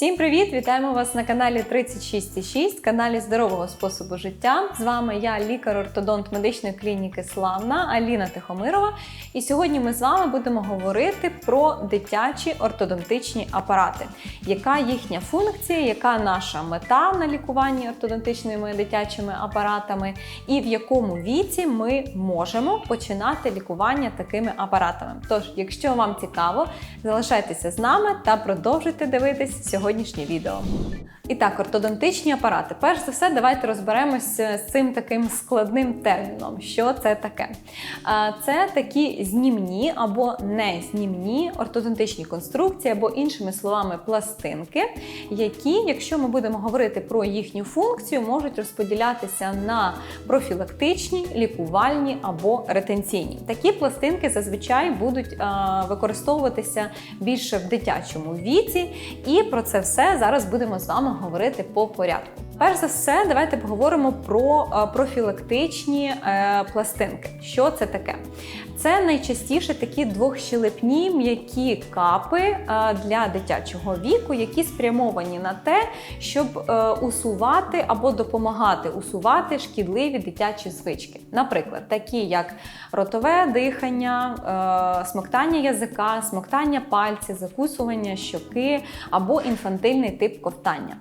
Всім привіт! Вітаємо вас на каналі 36,6, каналі здорового способу життя. З вами я, лікар-ортодонт медичної клініки Славна Аліна Тихомирова. І сьогодні ми з вами будемо говорити про дитячі ортодонтичні апарати, яка їхня функція, яка наша мета на лікуванні ортодонтичними дитячими апаратами, і в якому віці ми можемо починати лікування такими апаратами. Тож, якщо вам цікаво, залишайтеся з нами та продовжуйте дивитись сьогоднішнє відео. І так, ортодонтичні апарати. Перш за все, давайте розберемося з цим таким складним терміном. Що це таке? Це такі знімні або незнімні ортодонтичні конструкції, або іншими словами, пластинки, які, якщо ми будемо говорити про їхню функцію, можуть розподілятися на профілактичні, лікувальні або ретенційні. Такі пластинки зазвичай будуть використовуватися більше в дитячому віці, і про це все зараз будемо з вами говорити по порядку. Перш за все, давайте поговоримо про е, профілактичні е, пластинки. Що це таке? Це найчастіше такі двохщелепні м'які капи е, для дитячого віку, які спрямовані на те, щоб усувати або допомагати усувати шкідливі дитячі звички. Наприклад, такі як ротове дихання, смоктання язика, смоктання пальців, закусування щоки або інфантильний тип ковтання.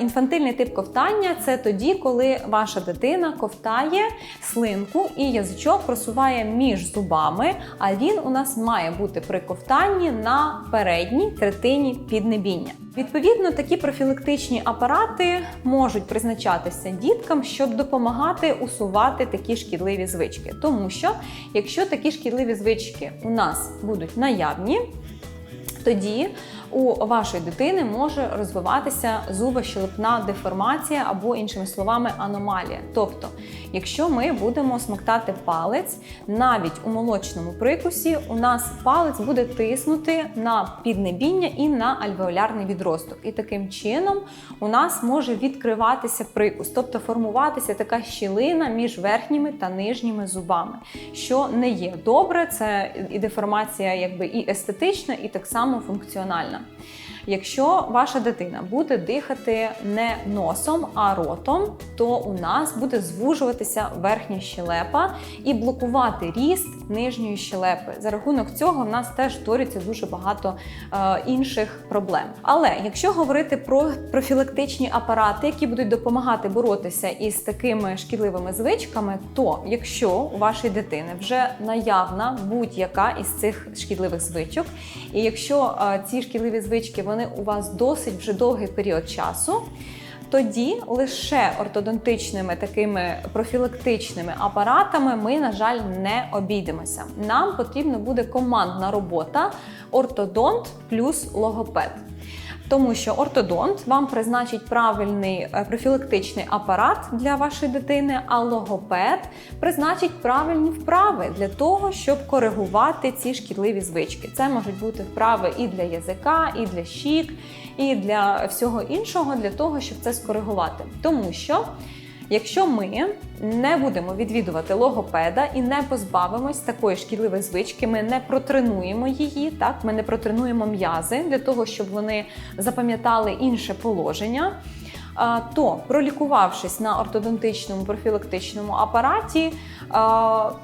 Інфантильний тип ковтання це тоді, коли ваша дитина ковтає слинку і язичок просуває між зубами, а він у нас має бути при ковтанні на передній третині піднебіння. Відповідно, такі профілактичні апарати можуть призначатися діткам, щоб допомагати усувати такі шкідливі звички. Тому що, якщо такі шкідливі звички у нас будуть наявні, тоді у вашої дитини може розвиватися зубощелепна деформація або, іншими словами, аномалія. Тобто, якщо ми будемо смоктати палець, навіть у молочному прикусі у нас палець буде тиснути на піднебіння і на альвеолярний відросток. І таким чином у нас може відкриватися прикус, тобто формуватися така щілина між верхніми та нижніми зубами, що не є добре. Це і деформація, якби і естетична, і так само функціональна. semana. Якщо ваша дитина буде дихати не носом, а ротом, то у нас буде звужуватися верхня щелепа і блокувати ріст нижньої щелепи. За рахунок цього в нас теж створюється дуже багато е, інших проблем. Але якщо говорити про профілактичні апарати, які будуть допомагати боротися із такими шкідливими звичками, то якщо у вашої дитини вже наявна будь-яка із цих шкідливих звичок, і якщо е, ці шкідливі звички вони у вас досить вже довгий період часу. Тоді лише ортодонтичними такими профілактичними апаратами ми, на жаль, не обійдемося. Нам потрібна буде командна робота ортодонт плюс логопед. Тому що ортодонт вам призначить правильний е, профілактичний апарат для вашої дитини, а логопед призначить правильні вправи для того, щоб коригувати ці шкідливі звички. Це можуть бути вправи і для язика, і для щік, і для всього іншого, для того, щоб це скоригувати. Тому що. Якщо ми не будемо відвідувати логопеда і не позбавимось такої шкідливої звички, ми не протренуємо її, так ми не протренуємо м'язи для того, щоб вони запам'ятали інше положення. То пролікувавшись на ортодонтичному профілактичному апараті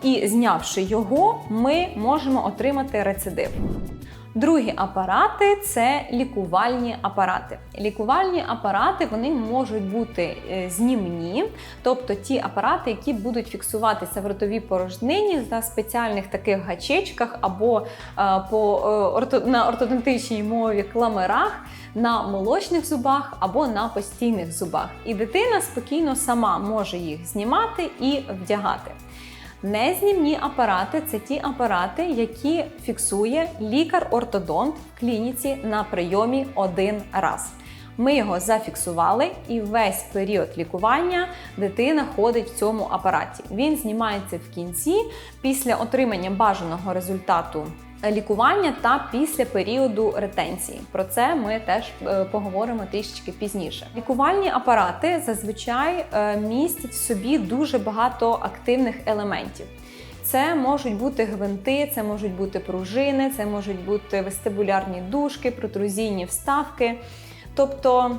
і знявши його, ми можемо отримати рецидив. Другі апарати це лікувальні апарати. Лікувальні апарати вони можуть бути е, знімні, тобто ті апарати, які будуть фіксуватися в ротовій порожнині на спеціальних таких гачечках або е, по е, на ортодонтичній мові кламерах. На молочних зубах або на постійних зубах, і дитина спокійно сама може їх знімати і вдягати. Незнімні апарати це ті апарати, які фіксує лікар-ортодонт в клініці на прийомі один раз. Ми його зафіксували, і весь період лікування дитина ходить в цьому апараті. Він знімається в кінці після отримання бажаного результату лікування та після періоду ретенції. Про це ми теж е, поговоримо трішечки пізніше. Лікувальні апарати зазвичай е, містять в собі дуже багато активних елементів. Це можуть бути гвинти, це можуть бути пружини, це можуть бути вестибулярні дужки, протрузійні вставки. Тобто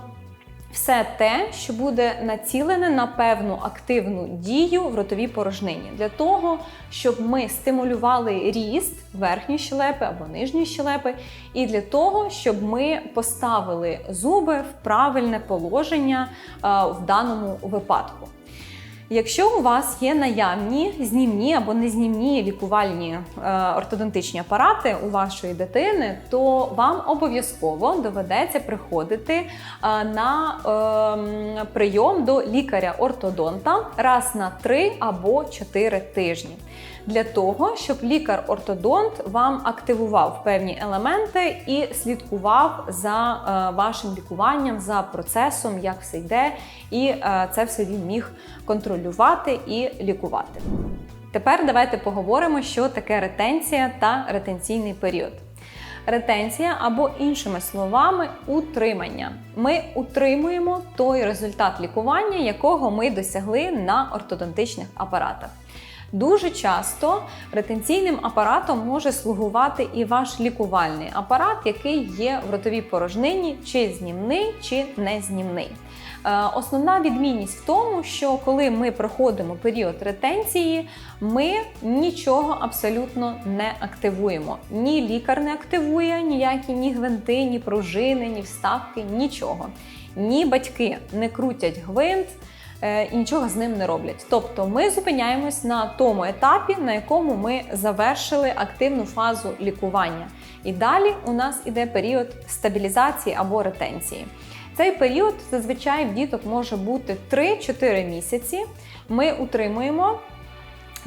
все те, що буде націлене на певну активну дію в ротовій порожнині, для того, щоб ми стимулювали ріст верхньої щелепи або нижньої щелепи, і для того, щоб ми поставили зуби в правильне положення е, в даному випадку. Якщо у вас є наявні знімні або незнімні лікувальні е, ортодонтичні апарати у вашої дитини, то вам обов'язково доведеться приходити е, на е, прийом до лікаря-ортодонта раз на 3 або 4 тижні. Для того, щоб лікар-ортодонт вам активував певні елементи і слідкував за е, вашим лікуванням, за процесом, як все йде, і е, це все він міг контролювати і лікувати. Тепер давайте поговоримо, що таке ретенція та ретенційний період. Ретенція або іншими словами, утримання. Ми утримуємо той результат лікування, якого ми досягли на ортодонтичних апаратах. Дуже часто ретенційним апаратом може слугувати і ваш лікувальний апарат, який є в ротовій порожнині, чи знімний, чи незнімний. Е, Основна відмінність в тому, що коли ми проходимо період ретенції, ми нічого абсолютно не активуємо. Ні лікар не активує ніякі ні гвинти, ні пружини, ні вставки, нічого. Ні батьки не крутять гвинт і нічого з ним не роблять. Тобто ми зупиняємось на тому етапі, на якому ми завершили активну фазу лікування. І далі у нас іде період стабілізації або ретенції. Цей період зазвичай в діток може бути 3-4 місяці. Ми утримуємо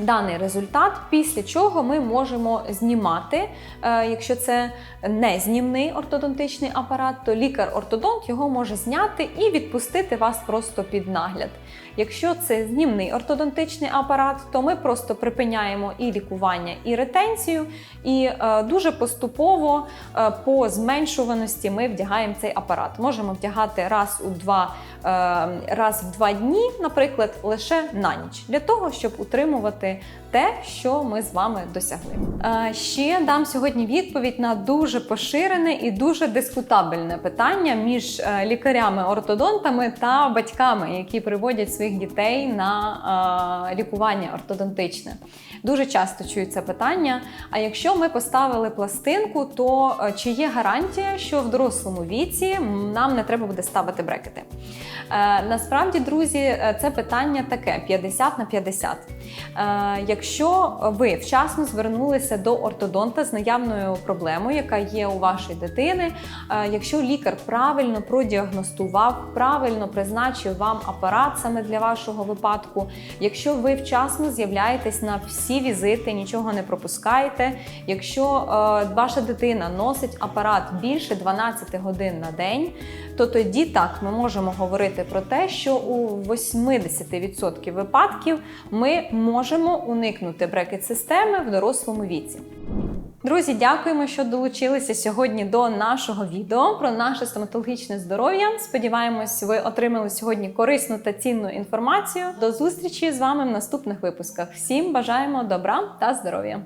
даний результат, після чого ми можемо знімати. Е, Якщо це не знімний ортодонтичний апарат, то лікар-ортодонт його може зняти і відпустити вас просто під нагляд. Якщо це знімний ортодонтичний апарат, то ми просто припиняємо і лікування, і ретенцію, і е, дуже поступово е, по зменшуваності ми вдягаємо цей апарат. Можемо вдягати раз у два, е, раз в два дні, наприклад, лише на ніч, для того, щоб утримувати те, що ми з вами досягли. Е, ще дам сьогодні відповідь на дуже поширене і дуже дискутабельне питання між е, лікарями-ортодонтами та батьками, які приводять своїх дітей на е, лікування ортодонтичне. Дуже часто чую це питання. А якщо ми поставили пластинку, то е, чи є гарантія, що в дорослому віці нам не треба буде ставити брекети? Е, Насправді, друзі, е, це питання таке: 50 на 50. Е, Якщо ви вчасно звернулися до ортодонта з наявною проблемою, яка є у вашої дитини, якщо лікар правильно продіагностував, правильно призначив вам апарат саме для вашого випадку, якщо ви вчасно з'являєтесь на всі візити, нічого не пропускайте. якщо е, ваша дитина носить апарат більше 12 годин на день, то тоді так ми можемо говорити про те, що у 80% випадків ми можемо уникнути брекет-системи в дорослому віці. Друзі, дякуємо, що долучилися сьогодні до нашого відео про наше стоматологічне здоров'я. Сподіваємось, ви отримали сьогодні корисну та цінну інформацію. До зустрічі з вами в наступних випусках. Всім бажаємо добра та здоров'я!